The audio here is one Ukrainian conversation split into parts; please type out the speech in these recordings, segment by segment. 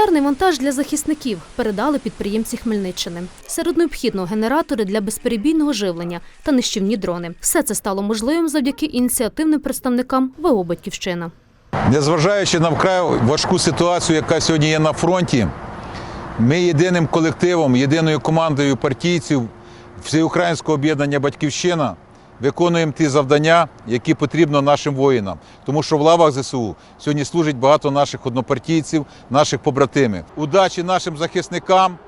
Гуманітарний вантаж для захисників передали підприємці Хмельниччини. Серед необхідного генератори для безперебійного живлення та нищівні дрони. Все це стало можливим завдяки ініціативним представникам ВО «Батьківщина». Незважаючи на вкрай важку ситуацію, яка сьогодні є на фронті, ми єдиним колективом, єдиною командою партійців Всеукраїнського об'єднання Батьківщина виконуємо ті завдання, які потрібно нашим воїнам. Тому що в лавах ЗСУ сьогодні служить багато наших однопартійців, наших побратимів. Удачі нашим захисникам!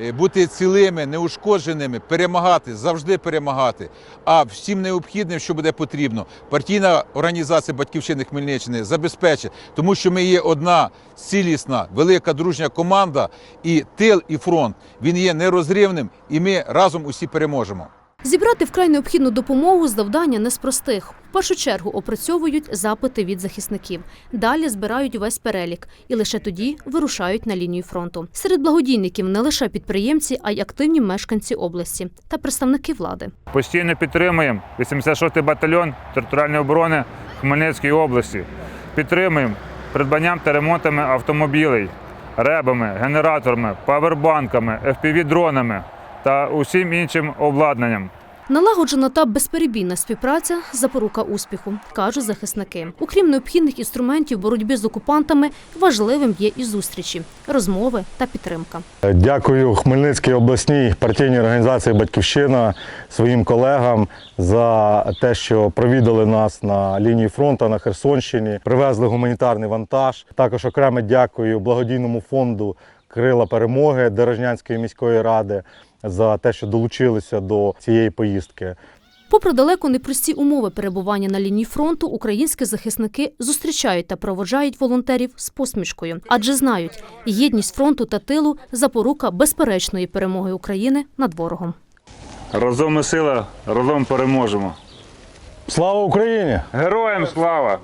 е, Бути цілими, неушкодженими, перемагати, завжди перемагати. А всім необхідним, що буде потрібно, партійна організація Батьківщини Хмельниччини забезпечить, тому що ми є одна цілісна, велика дружня команда, і тил, і фронт він є нерозривним, і ми разом усі переможемо. Зібрати вкрай необхідну допомогу завдання не з простих. В першу чергу опрацьовують запити від захисників. Далі збирають весь перелік і лише тоді вирушають на лінію фронту. Серед благодійників не лише підприємці, а й активні мешканці області та представники влади. Постійно підтримуємо 86-й батальйон територіальної оборони Хмельницької області. Підтримуємо придбанням та ремонтами автомобілей, ребами, генераторами, павербанками, FPV-дронами та усім іншим обладнанням. Налагоджена та безперебійна співпраця запорука успіху, кажуть захисники. Окрім необхідних інструментів боротьби з окупантами, важливим є і зустрічі, розмови та підтримка. Дякую Хмельницькій обласній партійній організації Батьківщина своїм колегам за те, що провідали нас на лінії фронту на Херсонщині, привезли гуманітарний вантаж. Також окремо дякую благодійному фонду Крила перемоги Дорожнянської міської ради за те, що долучилися до цієї поїздки. Попри далеко непрості умови перебування на лінії фронту, українські захисники зустрічають та проводжають волонтерів з посмішкою, адже знають, єдність фронту та тилу запорука безперечної перемоги України над ворогом. Разом ми сила, разом переможемо. Слава Україні! Героям слава!